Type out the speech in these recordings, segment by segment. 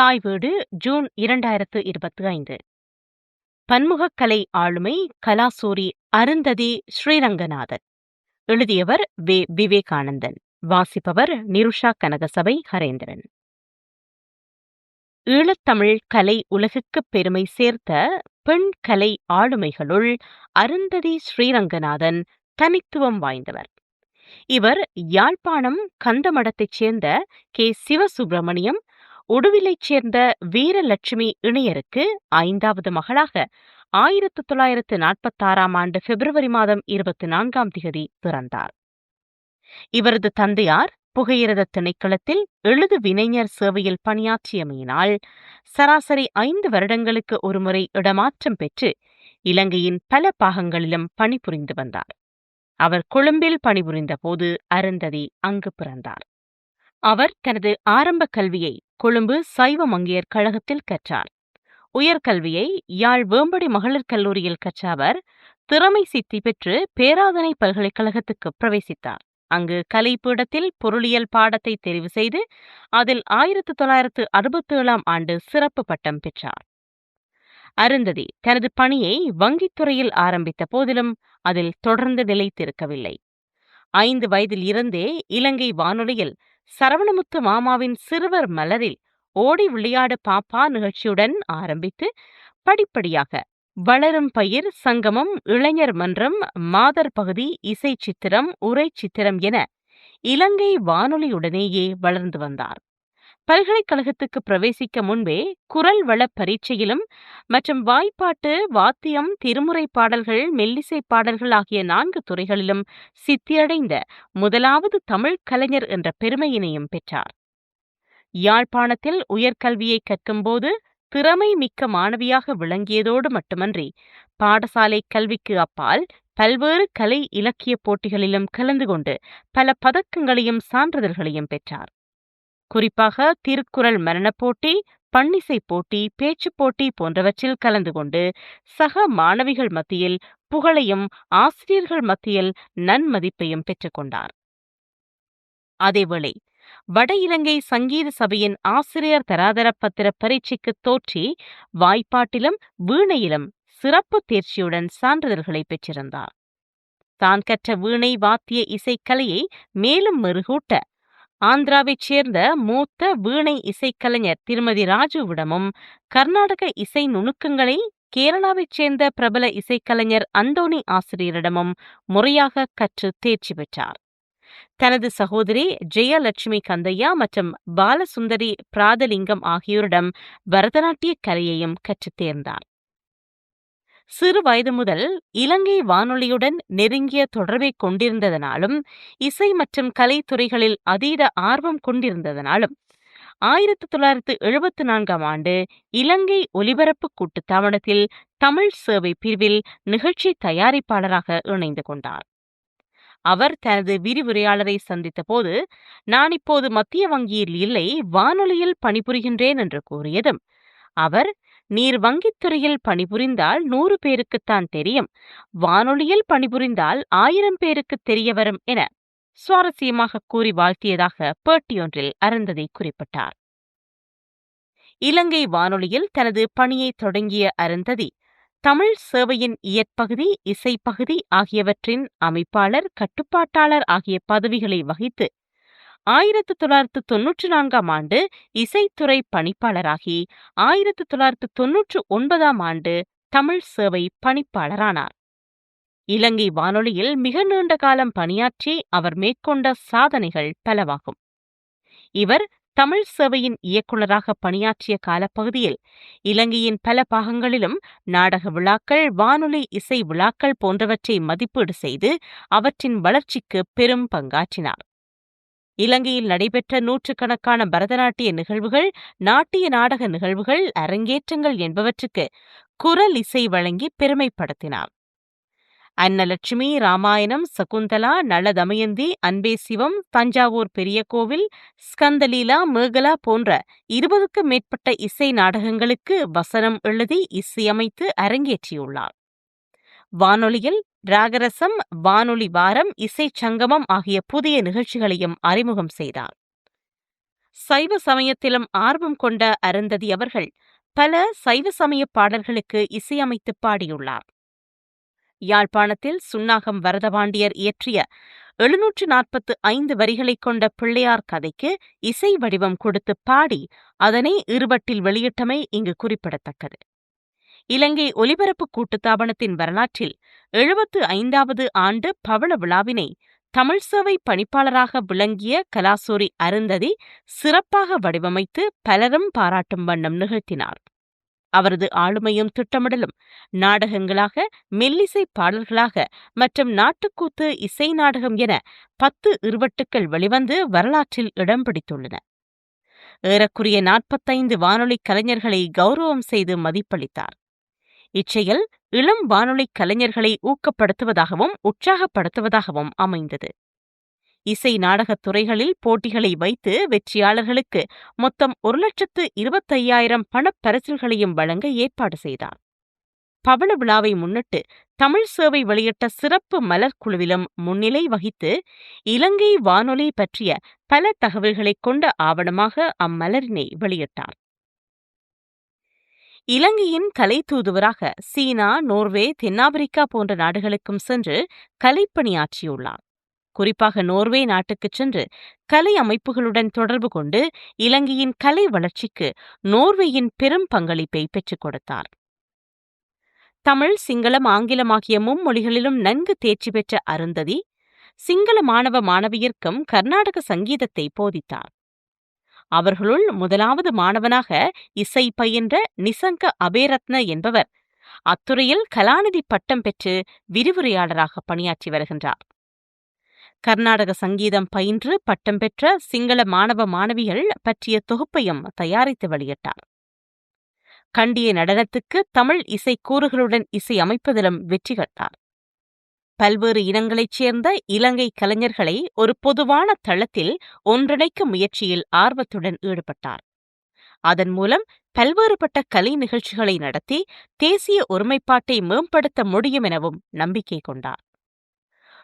தாய் வீடு ஜூன் இரண்டாயிரத்து இருபத்தி ஐந்து பன்முகக்கலை ஆளுமை கலாசூரி அருந்ததி ஸ்ரீரங்கநாதன் எழுதியவர் வே விவேகானந்தன். வாசிப்பவர் நிருஷா கனகசபை ஹரேந்திரன். ஈழத்தமிழ் கலை உலகுக்கு பெருமை சேர்த்த பெண் கலை ஆளுமைகளுள் அருந்ததி ஸ்ரீரங்கநாதன் தனித்துவம் வாய்ந்தவர். இவர் யாழ்ப்பாணம் கந்தமடத்தைச் சேர்ந்த கே. சிவசுப்பிரமணியம் உடுவிலைச் சேர்ந்த வீரலட்சுமி இணையருக்கு ஐந்தாவது மகளாக ஆயிரத்து தொள்ளாயிரத்து நாற்பத்தாறாம் ஆண்டு பிப்ரவரி மாதம் இருபத்தி நான்காம் திகதி பிறந்தார். இவரது தந்தையார் புகையிரத திணைக்களத்தில் எழுது வினைஞர் சேவையில் பணியாற்றியமையினால் சராசரி ஐந்து வருடங்களுக்கு ஒருமுறை இடமாற்றம் பெற்று இலங்கையின் பல பாகங்களிலும் பணிபுரிந்து வந்தார். அவர் கொழும்பில் பணிபுரிந்த போது அருந்ததி அங்கு பிறந்தார். அவர் தனது ஆரம்ப கல்வியை கொழும்பு சைவ மங்கையர் கழகத்தில் கற்றார். உயர்கல்வியை யாழ் வேம்படி மகளிர் கல்லூரியில் கற்ற அவர் திறமை சித்தி பெற்று பேராதனை பல்கலைக்கழகத்துக்கு பிரவேசித்தார். அங்கு கலைப்பீடத்தில் பொருளியல் பாடத்தை தெரிவு செய்து அதில் ஆயிரத்து தொள்ளாயிரத்து அறுபத்தி ஏழாம் ஆண்டு சிறப்பு பட்டம் பெற்றார். அருந்ததி தனது பணியை வங்கித்துறையில் ஆரம்பித்த போதிலும் அதில் தொடர்ந்து நிலைத்திருக்கவில்லை. ஐந்து வயதில் இருந்தே இலங்கை வானொலியில் சரவணமுத்து மாமாவின் சிறுவர் மலரில் ஓடி விளையாடு பாப்பா நிகழ்ச்சியுடன் ஆரம்பித்து படிப்படியாக வளரும் பயிர் சங்கமம் இளைஞர் மன்றம் மாதர் பகுதி இசை சித்திரம் உரை சித்திரம் என இலங்கை வானொலியுடனேயே வளர்ந்து வந்தார். பல்கலைக்கழகத்துக்கு பிரவேசிக்க முன்பே குரல் வள பரீட்சையிலும் மற்றும் வாய்ப்பாட்டு வாத்தியம் திருமுறை பாடல்கள் மெல்லிசை பாடல்கள் ஆகிய நான்கு துறைகளிலும் சித்தியடைந்த முதலாவது தமிழ் கலைஞர் என்ற பெருமையினையும் பெற்றார். யாழ்ப்பாணத்தில் உயர்கல்வியை கற்கும்போது திறமை மிக்க மாணவியாக விளங்கியதோடு மட்டுமன்றி பாடசாலை கல்விக்கு அப்பால் பல்வேறு கலை இலக்கிய போட்டிகளிலும் கலந்து கொண்டு பல பதக்கங்களையும் சான்றிதழ்களையும் பெற்றார். குறிப்பாக திருக்குறள் மரணப் போட்டி பன்னிசை போட்டி பேச்சுப் போட்டி போன்றவற்றில் கலந்து கொண்டு சக மாணவிகள் மத்தியில் புகழையும் ஆசிரியர்கள் மத்தியில் நன்மதிப்பையும் பெற்றுக்கொண்டார் அதேவேளை வட இலங்கை சங்கீத சபையின் ஆசிரியர் தராதர பத்திர பரீட்சைக்கு தோற்றி வாய்ப்பாட்டிலும் வீணையிலும் சிறப்பு தேர்ச்சியுடன் சான்றிதழ்களை பெற்றிருந்தார். தான் கற்ற வீணை வாத்திய இசைக்கலையை மேலும் மெருகூட்ட ஆந்திராவைச் சேர்ந்த மூத்த வீணை இசைக்கலைஞர் திருமதி ராஜுவிடமும் கர்நாடக இசை நுணுக்கங்களை கேரளாவைச் சேர்ந்த பிரபல இசைக்கலைஞர் அந்தோணி ஆசிரியரிடமும் முறையாக கற்று தேர்ச்சி பெற்றார். தனது சகோதரி ஜெயலட்சுமி கந்தையா மற்றும் பாலசுந்தரி பிராதலிங்கம் ஆகியோரிடம் பரதநாட்டிய கலையையும் கற்றுத் தேர்ந்தார். சிறு வயது முதல் இலங்கை வானொலியுடன் நெருங்கிய தொடர்பை கொண்டிருந்ததனாலும் இசை மற்றும் கலைத்துறைகளில் அதீத ஆர்வம் கொண்டிருந்ததனாலும் ஆயிரத்தி தொள்ளாயிரத்து எழுபத்தி நான்காம் ஆண்டு இலங்கை ஒலிபரப்பு கூட்டுத்தாபனத்தில் தமிழ் சேவை பிரிவில் நிகழ்ச்சி தயாரிப்பாளராக இணைந்து கொண்டார். அவர் தனது விரிவுரையாளரை சந்தித்த போது நான் இப்போது மத்திய வங்கியில் இல்லை வானொலியில் பணிபுரிகின்றேன் என்று கூறியதும் அவர் நீர் வங்கித்துறையில் பணிபுரிந்தால் நூறு பேருக்குத்தான் தெரியும். வானொலியில் பணிபுரிந்தால் ஆயிரம் பேருக்கு தெரிய வரும் என சுவாரஸ்யமாக கூறி வாழ்த்தியதாக பேட்டியொன்றில் அருந்ததை குறிப்பிட்டார். இலங்கை வானொலியில் தனது பணியை தொடங்கிய அருந்ததி தமிழ் சேவையின் இயற்பகுதி இசைப்பகுதி ஆகியவற்றின் அமைப்பாளர் கட்டுப்பாட்டாளர் ஆகிய பதவிகளை வகித்து ஆயிரத்து தொள்ளாயிரத்து தொன்னூற்றி நான்காம் ஆண்டு இசைத்துறை பணிப்பாளராகி ஆயிரத்து தொள்ளாயிரத்து தொன்னூற்று ஒன்பதாம் ஆண்டு தமிழ் சேவை பணிப்பாளரானார். இலங்கை வானொலியில் மிக நீண்ட காலம் பணியாற்றி அவர் மேற்கொண்ட சாதனைகள் பலவாகும். இவர் தமிழ் சேவையின் இயக்குநராக பணியாற்றிய காலப்பகுதியில் இலங்கையின் பல பாகங்களிலும் நாடக விழாக்கள் வானொலி இசை விழாக்கள் போன்றவற்றை மதிப்பீடு செய்து அவற்றின் வளர்ச்சிக்கு பெரும் பங்காற்றினார். இலங்கையில் நடைபெற்ற நூற்றுக்கணக்கான பரதநாட்டிய நிகழ்வுகள் நாட்டிய நாடக நிகழ்வுகள் அரங்கேற்றங்கள் என்பவற்றுக்கு குரல் இசை வழங்கி பெருமைப்படுத்தினார். அன்னலட்சுமி ராமாயணம் சகுந்தலா நள தமயந்தி அன்பே சிவம் தஞ்சாவூர் பெரிய கோவில் ஸ்கந்தலீலா மேகலா போன்ற இருபதுக்கும் மேற்பட்ட இசை நாடகங்களுக்கு வசனம் எழுதி இசையமைத்து அரங்கேற்றியுள்ளார். வானொலியில் ராகரசம் வானொலி வாரம் இசை சங்கமம் ஆகிய புதிய நிகழ்ச்சிகளையும் அறிமுகம் செய்தார். சைவ சமயத்திலும் ஆர்வம் கொண்ட அருந்ததி அவர்கள் பல சைவ சமய பாடல்களுக்கு இசையமைத்து பாடியுள்ளார். யாழ்ப்பாணத்தில் சுன்னாகம் வரதபாண்டியர் இயற்றிய எழுநூற்று நாற்பத்து ஐந்து வரிகளைக் கொண்ட பிள்ளையார் கதைக்கு இசை வடிவம் கொடுத்து பாடி அதனை இருவட்டில் வெளியிட்டமை இங்கு குறிப்பிடத்தக்கது. இலங்கை ஒலிபரப்பு கூட்டுத்தாபனத்தின் வரலாற்றில் எழுபத்து ஐந்தாவது ஆண்டு பவள விழாவினை தமிழ் சேவை பணிப்பாளராக விளங்கிய கலாசூரி அருந்ததி சிறப்பாக வடிவமைத்து பலரும் பாராட்டும் வண்ணம் நிகழ்த்தினார். அவரது ஆளுமையும் திட்டமிடலும் நாடகங்களாக மெல்லிசை பாடல்களாக மற்றும் நாட்டுக்கூத்து இசை நாடகம் என பத்து இருவட்டுக்கள் வெளிவந்து வரலாற்றில் இடம் பிடித்துள்ளன. ஏறக்குறைய நாற்பத்தைந்து வானொலி கலைஞர்களை கௌரவம் செய்து மதிப்பளித்தார். இச்செயல் இளம் வானொலி கலைஞர்களை ஊக்கப்படுத்துவதாகவும் உற்சாகப்படுத்துவதாகவும் அமைந்தது. இசை நாடகத் துறைகளில் போட்டிகளை வைத்து வெற்றியாளர்களுக்கு மொத்தம் ஒரு லட்சத்து இருபத்தையாயிரம் பணப்பரிசில்களையும் வழங்க ஏற்பாடு செய்தார். பவள விழாவை முன்னிட்டு தமிழ் சேவை வெளியிட்ட சிறப்பு மலர் குழுவிலும் முன்னிலை வகித்து இலங்கை வானொலி பற்றிய பல தகவல்களைக் கொண்ட ஆவணமாக அம்மலரினை வெளியிட்டார். இலங்கையின் கலை தூதுவராக சீனா நோர்வே தென்னாப்பிரிக்கா போன்ற நாடுகளுக்கும் சென்று கலைப்பணியாற்றியுள்ளார். குறிப்பாக நோர்வே நாட்டுக்குச் சென்று கலை அமைப்புகளுடன் தொடர்பு கொண்டு இலங்கையின் கலை வளர்ச்சிக்கு நோர்வேயின் பெரும் பங்களிப்பை பெற்றுக் கொடுத்தார். தமிழ் சிங்களம் ஆங்கிலம் ஆகிய மும்மொழிகளிலும் நன்கு தேர்ச்சி பெற்ற அருந்ததி சிங்கள மாணவ மாணவியர்க்கும் கர்நாடக சங்கீதத்தை போதித்தார். அவர்களுள் முதலாவது மாணவனாக இசை பயின்ற நிசங்க அபேரத்ன என்பவர். அத்துறையில் கலாநிதி பட்டம் பெற்று விரிவுரையாளராக பணியாற்றி வருகின்றார். கர்நாடக சங்கீதம் பயின்று பட்டம் பெற்ற சிங்கள மாணவ மாணவிகள் பற்றிய தொகுப்பையும் தயாரித்து வெளியிட்டார். கண்டிய நடனத்துக்கு தமிழ் இசை கூறுகளுடன் இசை அமைப்பதிலும் வெற்றி கண்டார். பல்வேறு இனங்களைச் சேர்ந்த இலங்கை கலைஞர்களை ஒரு பொதுவான தளத்தில் ஒன்றிணைக்கும் முயற்சியில் ஆர்வத்துடன் ஈடுபட்டார். அதன் மூலம் பல்வேறுபட்ட கலை நிகழ்ச்சிகளை நடத்தி தேசிய ஒருமைப்பாட்டை மேம்படுத்த முடியும் எனவும் நம்பிக்கை கொண்டார்.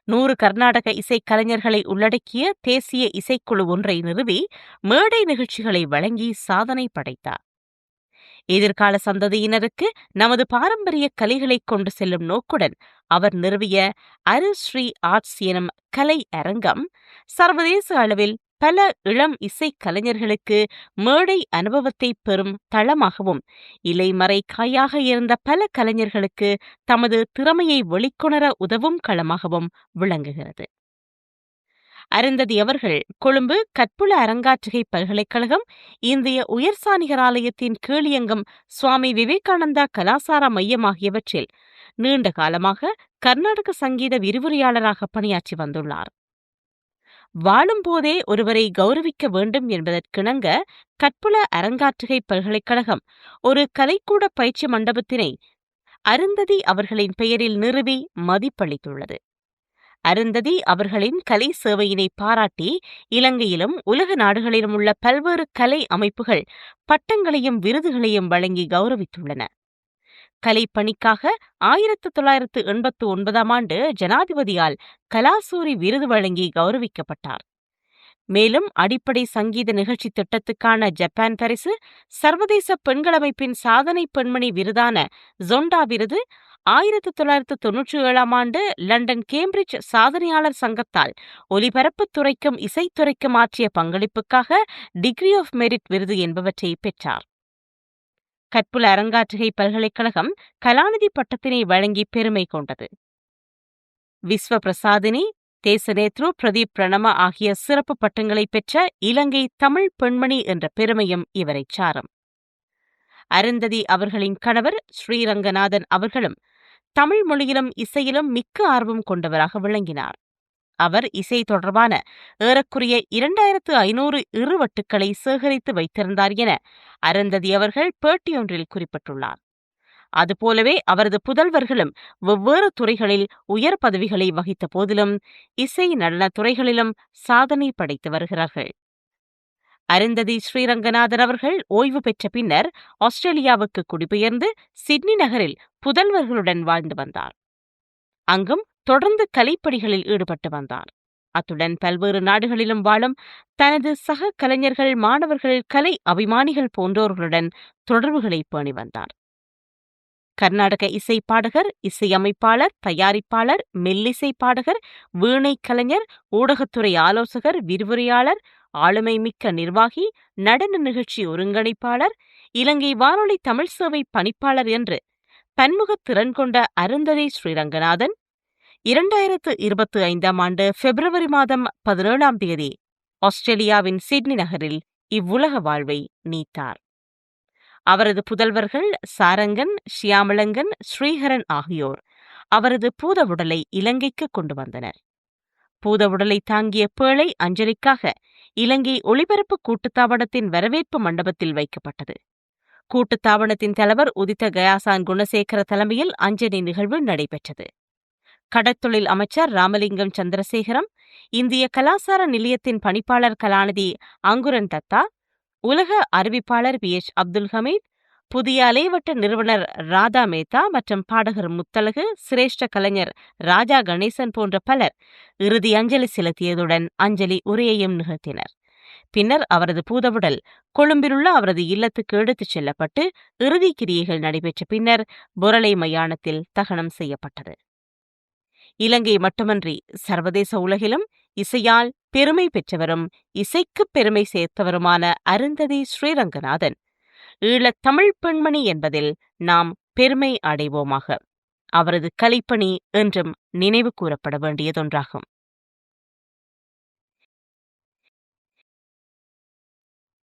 நூறு கர்நாடக இசைக் கலைஞர்களை உள்ளடக்கிய தேசிய இசைக்குழு ஒன்றை நிறுவி மேடை நிகழ்ச்சிகளை வழங்கி சாதனை படைத்தார். எதிர்கால சந்ததியினருக்கு நமது பாரம்பரிய கலைகளைக் கொண்டு செல்லும் நோக்குடன் அவர் நிறுவிய அருஸ்ரீ ஆர்ட்ஸ் எனும் கலை அரங்கம் சர்வதேச அளவில் பல இளம் இசைக் கலைஞர்களுக்கு மேடை அனுபவத்தை பெறும் தளமாகவும் இலைமறை காயாக இருந்த பல கலைஞர்களுக்கு தமது திறமையை வெளிக்கொணர உதவும் களமாகவும் விளங்குகிறது. அருந்ததி அவர்கள் கொழும்பு கற்புல அரங்காற்றுகை பல்கலைக்கழகம் இந்திய உயர்சாணிகர் ஆலயத்தின் கீழியங்கம் சுவாமி விவேகானந்தா கலாசார மையம் ஆகியவற்றில் நீண்ட காலமாக கர்நாடக சங்கீத விரிவுரையாளராக பணியாற்றி வந்துள்ளார். வாழும்போதே ஒருவரை கௌரவிக்க வேண்டும் என்பதற்கிணங்க கற்புல அரங்காற்றுகை பல்கலைக்கழகம் ஒரு கலைக்கூட பயிற்சி மண்டபத்தினை அருந்ததி அவர்களின் பெயரில் நிறுவி மதிப்பளித்துள்ளது. அருந்ததி அவர்களின் கலை சேவையினை பாராட்டி இலங்கையிலும் உலக நாடுகளிலும் உள்ள பல்வேறு கலை அமைப்புகள் பட்டங்களையும் விருதுகளையும் வழங்கி கௌரவித்துள்ளன. கலைப்பணிக்காக ஆயிரத்து தொள்ளாயிரத்து எண்பத்து ஒன்பதாம் ஆண்டு ஜனாதிபதியால் கலாசூரி விருது வழங்கி கௌரவிக்கப்பட்டார். மேலும் அடிப்படை சங்கீத நிகழ்ச்சி திட்டத்துக்கான ஜப்பான் பரிசு சர்வதேச பெண்களமைப்பின் சாதனை பெண்மணி விருதான ஜொண்டா விருது ஆயிரத்து தொள்ளாயிரத்து தொன்னூற்றி ஏழாம் ஆண்டு லண்டன் கேம்பிரிட்ஜ் சாதனையாளர் சங்கத்தால் ஒலிபரப்புத் துறைக்கும் இசைத்துறைக்கும் ஆற்றிய பங்களிப்புக்காக டிகிரி ஆஃப் மெரிட் விருது என்பவற்றை பெற்றார். கற்புல அரங்காற்றுகை பல்கலைக்கழகம் கலாநிதி பட்டத்தினை வழங்கி பெருமை கொண்டது. விஸ்வ பிரசாதினி தேசநேத்ரு பிரதீப் பிரணம ஆகிய சிறப்பு பட்டங்களை பெற்ற இலங்கை தமிழ் பெண்மணி என்ற பெருமையும் இவரைச் சாரும். அருந்ததி அவர்களின் கணவர் ஸ்ரீரங்கநாதன் அவர்களும் தமிழ் மொழியிலும் இசையிலும் மிக்க ஆர்வம் கொண்டவராக விளங்கினார். அவர் இசை தொடர்பான ஏறக்குறைய இரண்டாயிரத்து ஐநூறு இருவட்டுக்களை சேகரித்து வைத்திருந்தார் என அருந்ததி அவர்கள் பேட்டியொன்றில் குறிப்பிட்டுள்ளார். அதுபோலவே அவரது புதல்வர்களும் வெவ்வேறு துறைகளில் உயர் பதவிகளை வகித்த போதிலும் இசை நடனத் துறைகளிலும் சாதனை படைத்து வருகிறார்கள். அருந்ததி ஸ்ரீரங்கநாதன் அவர்கள் ஓய்வு பெற்ற பின்னர் ஆஸ்திரேலியாவுக்கு குடிபெயர்ந்து சிட்னி நகரில் புதல்வர்களுடன் வாழ்ந்து வந்தார். அங்கும் தொடர்ந்து கலைப்பணிகளில் ஈடுபட்டு வந்தார். அத்துடன் பல்வேறு நாடுகளிலும் வாழும் தனது சக கலைஞர்கள் மாணவர்கள் கலை அபிமானிகள் போன்றோர்களுடன் தொடர்புகளை பேணி வந்தார். கர்நாடக இசை பாடகர் இசையமைப்பாளர் தயாரிப்பாளர் மெல்லிசை பாடகர் வீணை கலைஞர் ஊடகத்துறை ஆலோசகர் விரிவுரையாளர் ஆளுமை மிக்க நிர்வாகி நடன நிகழ்ச்சி ஒருங்கிணைப்பாளர் இலங்கை வானொலி தமிழ் சேவை பணிப்பாளர் என்று பன்முகத் திறன் கொண்ட அருந்ததி ஸ்ரீரங்கநாதன் இரண்டாயிரத்து இருபத்தி ஐந்தாம் ஆண்டு பிப்ரவரி மாதம் பதினேழாம் தேதி ஆஸ்திரேலியாவின் சிட்னி நகரில் இவ்வுலக வாழ்வை நீத்தார். அவரது புதல்வர்கள் சாரங்கன் ஷியாமளங்கன் ஸ்ரீஹரன் ஆகியோர் அவரது பூதவுடலை இலங்கைக்கு கொண்டு வந்தனர். பூதவுடலை தாங்கிய பேழை அஞ்சலிக்காக இலங்கை ஒளிபரப்பு கூட்டுத்தாபனத்தின் வரவேற்பு மண்டபத்தில் வைக்கப்பட்டது. கூட்டுத்தாபனத்தின் தலைவர் உதித்த கயாசான் குணசேகர தலைமையில் அஞ்சலி நிகழ்வு நடைபெற்றது. கடற்தொழில் அமைச்சர் ராமலிங்கம் சந்திரசேகரம் இந்திய கலாசார நிலையத்தின் பணிப்பாளர் கலாநிதி அங்குரன் தத்தா உலக அறிவிப்பாளர் பி எச். அப்துல் ஹமீத் புதிய அலைவட்ட நிறுவனர் ராதா மேத்தா மற்றும் பாடகர் முத்தலகு சிரேஷ்ட கலைஞர் ராஜா கணேசன் போன்ற பலர் இறுதி அஞ்சலி செலுத்தியதுடன் அஞ்சலி உரையையும் நிகழ்த்தினர். பின்னர் அவரது பூதவுடல் கொழும்பிலுள்ள அவரது இல்லத்துக்கு எடுத்துச் செல்லப்பட்டு இறுதி கிரியைகள் நடைபெற்ற பின்னர் பொரளை மயானத்தில் தகனம் செய்யப்பட்டது. இலங்கை மட்டுமன்றி சர்வதேச உலகிலும் இசையால் பெருமை பெற்றவரும் இசைக்கு பெருமை சேர்த்தவருமான அருந்ததி ஸ்ரீரங்கநாதன் ஈழத் தமிழ் பெண்மணி என்பதில் நாம் பெருமை அடைவோமாக. அவரது கலைப்பணி என்றும் நினைவு கூறப்பட வேண்டியதொன்றாகும்.